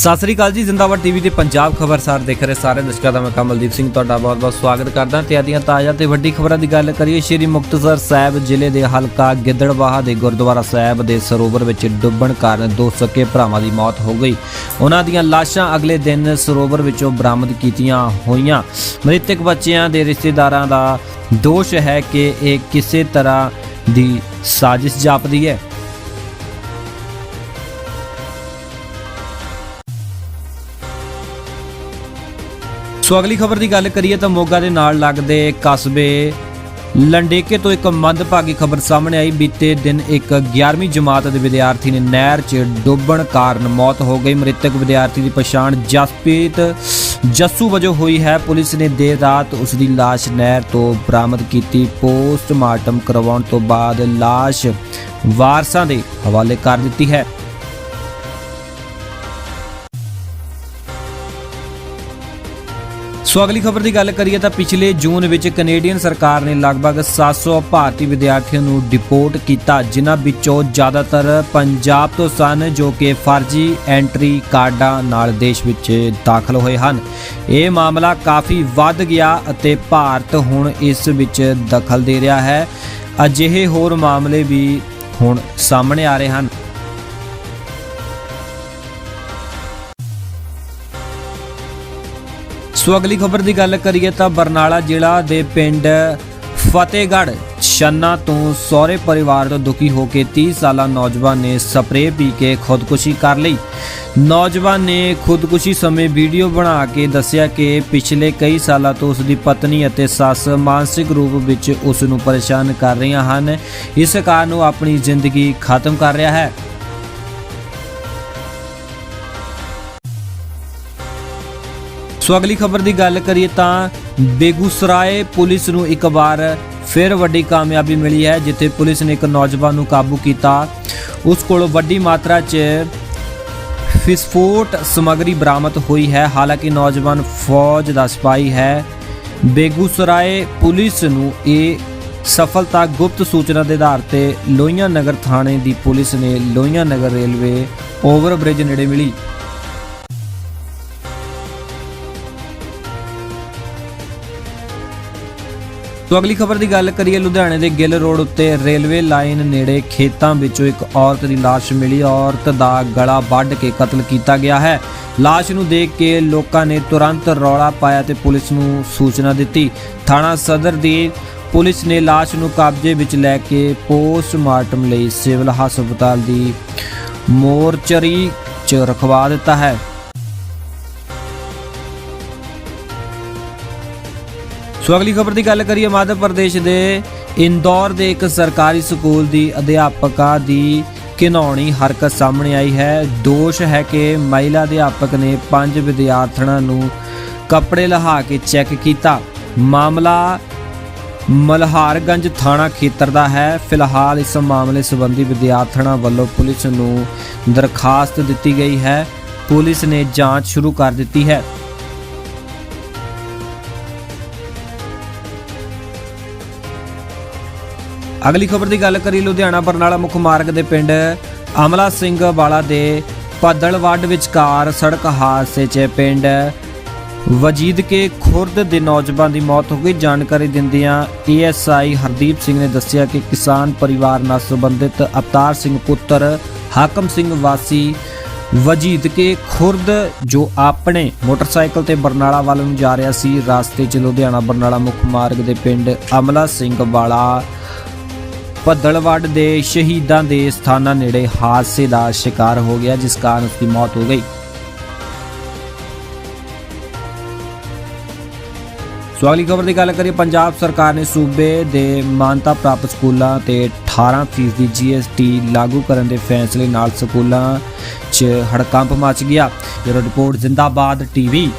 ਸਤਿ ਸ੍ਰੀ ਅਕਾਲ ਜੀ, ਜ਼ਿੰਦਾਬਾਦ ਟੀਵੀ ਤੇ ਪੰਜਾਬ ਖਬਰਸਾਰ ਦੇਖ ਰਹੇ ਸਾਰੇ ਦਰਸ਼ਕਾਂ ਦਾ ਮੈਂ ਕਮਲਦੀਪ ਸਿੰਘ ਤੁਹਾਡਾ ਬਹੁਤ-ਬਹੁਤ ਸਵਾਗਤ ਕਰਦਾ ਤੇ ਆਦੀਆਂ ਤਾਜ਼ਾ ਤੇ ਵੱਡੀ ਖਬਰਾਂ ਦੀ ਗੱਲ ਕਰੀਏ, ਸ਼੍ਰੀ ਮੁਕਤਸਰ ਸਾਹਿਬ ਜ਼ਿਲ੍ਹੇ ਦੇ ਹਲਕਾ ਗਿੱਦੜਬਾਹਾ ਦੇ ਗੁਰਦੁਆਰਾ ਸਾਹਿਬ ਦੇ ਸਰੋਵਰ ਵਿੱਚ ਡੁੱਬਣ ਕਾਰਨ ਦੋ ਸਕੇ ਭਰਾਵਾਂ ਦੀ ਮੌਤ ਹੋ ਗਈ। ਉਹਨਾਂ ਦੀਆਂ ਲਾਸ਼ਾਂ ਅਗਲੇ ਦਿਨ ਸਰੋਵਰ ਵਿੱਚੋਂ ਬਰਾਮਦ ਕੀਤੀਆਂ ਹੋਈਆਂ। ਮ੍ਰਿਤਕ ਬੱਚਿਆਂ ਦੇ ਰਿਸ਼ਤੇਦਾਰਾਂ ਦਾ ਦੋਸ਼ ਹੈ ਕਿ ਇਹ ਕਿਸੇ ਤਰ੍ਹਾਂ ਦੀ ਸਾਜ਼ਿਸ਼ ਜਾਪਦੀ ਹੈ। ਸੋ ਅਗਲੀ ਖਬਰ ਦੀ ਗੱਲ ਕਰੀਏ ਤਾਂ ਮੋਗਾ ਦੇ ਨਾਲ ਲੱਗਦੇ ਕਸਬੇ ਲੰਡੇਕੇ ਤੋਂ ਇੱਕ ਮੰਦਭਾਗੀ ਖਬਰ ਸਾਹਮਣੇ ਆਈ। ਬੀਤੇ ਦਿਨ ਇੱਕ 11ਵੀਂ ਜਮਾਤ ਦੇ ਵਿਦਿਆਰਥੀ ਨੇ ਨਹਿਰ 'ਚ ਡੁੱਬਣ ਕਾਰਨ ਮੌਤ ਹੋ ਗਈ। ਮ੍ਰਿਤਕ ਵਿਦਿਆਰਥੀ ਦੀ ਪਛਾਣ ਜਸਪ੍ਰੀਤ ਜੱਸੂ ਵਜੋਂ ਹੋਈ ਹੈ। ਪੁਲਿਸ ਨੇ ਦੇਰ ਰਾਤ ਉਸ ਦੀ ਲਾਸ਼ ਨਹਿਰ ਤੋਂ ਬਰਾਮਦ ਕੀਤੀ। ਪੋਸਟਮਾਰਟਮ ਕਰਵਾਉਣ ਤੋਂ ਬਾਅਦ ਲਾਸ਼ ਵਾਰਸਾਂ ਦੇ ਹਵਾਲੇ ਕਰ ਦਿੱਤੀ ਹੈ। ਸੋ ਅਗਲੀ ਖਬਰ ਦੀ ਗੱਲ ਕਰੀਏ ਤਾਂ ਪਿਛਲੇ ਜੂਨ ਵਿੱਚ ਕੈਨੇਡੀਅਨ ਸਰਕਾਰ ਨੇ ਲਗਭਗ 700 ਭਾਰਤੀ ਵਿਦਿਆਰਥੀਆਂ ਨੂੰ ਡਿਪੋਰਟ ਕੀਤਾ, ਜਿਨ੍ਹਾਂ ਵਿੱਚੋਂ ਜ਼ਿਆਦਾਤਰ ਪੰਜਾਬ ਤੋਂ ਸਨ, ਜੋ ਕਿ ਫਰਜ਼ੀ ਐਂਟਰੀ ਕਾਰਡਾਂ ਨਾਲ ਦੇਸ਼ ਵਿੱਚ ਦਾਖਲ ਹੋਏ ਹਨ। ਇਹ ਮਾਮਲਾ ਕਾਫੀ ਵੱਧ ਗਿਆ ਅਤੇ ਭਾਰਤ ਹੁਣ ਇਸ ਵਿੱਚ ਦਖਲ ਦੇ ਰਿਹਾ ਹੈ। ਅਜਿਹੇ ਹੋਰ ਮਾਮਲੇ ਵੀ ਹੁਣ ਸਾਹਮਣੇ ਆ ਰਹੇ ਹਨ। ਸੋ ਅਗਲੀ ਖਬਰ ਦੀ ਗੱਲ ਕਰੀਏ ਤਾਂ ਬਰਨਾਲਾ ਜ਼ਿਲ੍ਹਾ ਦੇ ਪਿੰਡ ਫਤਿਹਗੜ੍ਹ ਛੰਨਾ ਤੋਂ ਸਹੁਰੇ ਪਰਿਵਾਰ ਤੋਂ ਦੁਖੀ ਹੋ ਕੇ 30 ਸਾਲਾ ਨੌਜਵਾਨ ਨੇ ਸਪਰੇਅ ਪੀ ਕੇ ਖੁਦਕੁਸ਼ੀ ਕਰ ਲਈ। ਨੌਜਵਾਨ ਨੇ ਖੁਦਕੁਸ਼ੀ ਸਮੇਂ ਵੀਡੀਓ ਬਣਾ ਕੇ ਦੱਸਿਆ ਕਿ ਪਿਛਲੇ ਕਈ ਸਾਲਾਂ ਤੋਂ ਉਸ ਦੀ ਪਤਨੀ ਅਤੇ ਸੱਸ ਮਾਨਸਿਕ ਰੂਪ ਵਿੱਚ ਉਸ ਨੂੰ ਪਰੇਸ਼ਾਨ ਕਰ ਰਹੀਆਂ ਹਨ। ਇਸ ਕਾਰਨ ਉਹ ਆਪਣੀ ਜ਼ਿੰਦਗੀ ਖਤਮ ਕਰ ਰਿਹਾ ਹੈ। ਸੋ ਅਗਲੀ ਖਬਰ ਦੀ ਗੱਲ ਕਰੀਏ ਤਾਂ ਬੇਗੂਸਰਾਏ ਪੁਲਿਸ ਨੂੰ ਇੱਕ ਵਾਰ ਫਿਰ ਵੱਡੀ ਕਾਮਯਾਬੀ ਮਿਲੀ ਹੈ, ਜਿੱਥੇ ਪੁਲਿਸ ਨੇ ਇੱਕ ਨੌਜਵਾਨ ਨੂੰ ਕਾਬੂ ਕੀਤਾ। ਉਸ ਕੋਲੋਂ ਵੱਡੀ ਮਾਤਰਾ 'ਚ ਵਿਸਫੋਟ ਸਮਗਰੀ ਬਰਾਮਦ ਹੋਈ ਹੈ। ਹਾਲਾਂਕਿ ਨੌਜਵਾਨ ਫੌਜ ਦਾ ਸਿਪਾਹੀ ਹੈ। ਬੇਗੂਸਰਾਏ ਪੁਲਿਸ ਨੂੰ ਇਹ ਸਫਲਤਾ ਗੁਪਤ ਸੂਚਨਾ ਦੇ ਆਧਾਰ ਤੇ ਲੋਹੀਆਂ ਨਗਰ ਥਾਣੇ ਦੀ ਪੁਲਿਸ ਨੇ ਲੋਹੀਆਂ ਨਗਰ ਰੇਲਵੇ ਓਵਰਬ੍ਰਿਜ ਨੇੜੇ ਮਿਲੀ। ਤੋਂ ਅਗਲੀ ਖਬਰ ਦੀ ਗੱਲ ਕਰੀਏ, ਲੁਧਿਆਣੇ ਦੇ ਗਿੱਲ ਰੋਡ ਉੱਤੇ ਰੇਲਵੇ ਲਾਈਨ ਨੇੜੇ ਖੇਤਾਂ ਵਿੱਚੋਂ ਇੱਕ ਔਰਤ ਦੀ ਲਾਸ਼ ਮਿਲੀ। ਔਰਤ ਦਾ ਗਲਾ ਵੱਢ ਕੇ ਕਤਲ ਕੀਤਾ ਗਿਆ ਹੈ। ਲਾਸ਼ ਨੂੰ ਦੇਖ ਕੇ ਲੋਕਾਂ ਨੇ ਤੁਰੰਤ ਰੌਲਾ ਪਾਇਆ ਤੇ ਪੁਲਿਸ ਨੂੰ ਸੂਚਨਾ ਦਿੱਤੀ। ਥਾਣਾ ਸਦਰ ਦੀ ਪੁਲਿਸ ਨੇ ਲਾਸ਼ ਨੂੰ ਕਬਜ਼ੇ ਵਿੱਚ ਲੈ ਕੇ ਪੋਸਟਮਾਰਟਮ ਲਈ ਸਿਵਲ ਹਸਪਤਾਲ ਦੀ ਮੋਰਚਰੀ 'ਚ ਰਖਵਾ ਦਿੱਤਾ ਹੈ। ਸੋ ਅਗਲੀ ਖਬਰ ਦੀ ਗੱਲ ਕਰੀਏ ਮੱਧ ਪ੍ਰਦੇਸ਼ ਦੇ ਇੰਦੌਰ ਦੇ ਇੱਕ ਸਰਕਾਰੀ ਸਕੂਲ ਦੀ ਅਧਿਆਪਕਾ ਦੀ ਘਿਨੌਣੀ ਹਰਕਤ ਸਾਹਮਣੇ ਆਈ ਹੈ। ਦੋਸ਼ ਹੈ ਕਿ ਮਹਿਲਾ ਅਧਿਆਪਕ ਨੇ ਪੰਜ ਵਿਦਿਆਰਥਣਾਂ ਨੂੰ ਕੱਪੜੇ ਲਹਾ ਕੇ ਚੈੱਕ ਕੀਤਾ। ਮਾਮਲਾ ਮਲਹਾਰਗੰਜ ਥਾਣਾ ਖੇਤਰ ਦਾ ਹੈ। ਫਿਲਹਾਲ ਇਸ ਮਾਮਲੇ ਸੰਬੰਧੀ ਵਿਦਿਆਰਥਣਾਂ ਵੱਲੋਂ ਪੁਲਿਸ ਨੂੰ ਦਰਖਾਸਤ ਦਿੱਤੀ ਗਈ ਹੈ। ਪੁਲਿਸ ਨੇ ਜਾਂਚ ਸ਼ੁਰੂ ਕਰ ਦਿੱਤੀ ਹੈ। ਅਗਲੀ ਖਬਰ ਦੀ ਗੱਲ ਕਰੀ ਲੁਧਿਆਣਾ ਬਰਨਾਲਾ ਮੁੱਖ ਮਾਰਗ ਦੇ ਪਿੰਡ ਅਮਲਾ ਸਿੰਘ ਵਾਲਾ ਦੇ ਪੱਦਲਵੱਡ ਵਿਚਕਾਰ ਸੜਕ ਹਾਦਸੇ 'ਚ ਪਿੰਡ ਵਜੀਦ ਕੇ ਖੁਰਦ ਦੇ ਨੌਜਵਾਨ ਦੀ ਮੌਤ ਹੋ ਗਈ। ਜਾਣਕਾਰੀ ਦਿੰਦਿਆਂ ਏਐਸਆਈ ਹਰਦੀਪ ਸਿੰਘ ਨੇ ਦੱਸਿਆ ਕਿ ਕਿਸਾਨ ਪਰਿਵਾਰ ਨਾਲ ਸੰਬੰਧਿਤ ਅਵਤਾਰ ਸਿੰਘ ਪੁੱਤਰ, ਹਾਕਮ ਸਿੰਘ ਵਾਸੀ ਵਜੀਦ ਕੇ ਖੁਰਦ, ਜੋ ਆਪਣੇ ਮੋਟਰਸਾਈਕਲ ਤੇ ਬਰਨਾਲਾ ਵੱਲ ਨੂੰ ਜਾ ਰਿਹਾ ਸੀ, ਰਸਤੇ 'ਚ ਲੁਧਿਆਣਾ ਬਰਨਾਲਾ ਮੁੱਖ ਮਾਰਗ ਦੇ ਪਿੰਡ ਅਮਲਾ ਸਿੰਘ ਵਾਲਾ ਭੱਦਲਵੱਡ ਦੇ ਸ਼ਹੀਦਾਂ ਦੇ ਸਥਾਨਾਂ ਨੇੜੇ ਹਾਦਸੇ ਦਾ ਸ਼ਿਕਾਰ ਹੋ ਗਿਆ, ਜਿਸ ਕਾਰਨ ਉਸ ਦੀ ਮੌਤ ਹੋ ਗਈ। ਸੋ ਅਗਲੀ ਖਬਰ ਦੀ ਗੱਲ ਕਰੀਏ, ਪੰਜਾਬ ਸਰਕਾਰ ਨੇ ਸੂਬੇ ਦੇ ਮਾਨਤਾ ਪ੍ਰਾਪਤ ਸਕੂਲਾਂ ਤੇ 18% ਦੀ ਜੀਐਸਟੀ ਲਾਗੂ ਕਰਨ ਦੇ ਫੈਸਲੇ ਨਾਲ ਸਕੂਲਾਂ 'ਚ ਹੜਕੰਪ ਮਚ ਗਿਆ। Bureau report, Zindabad TV.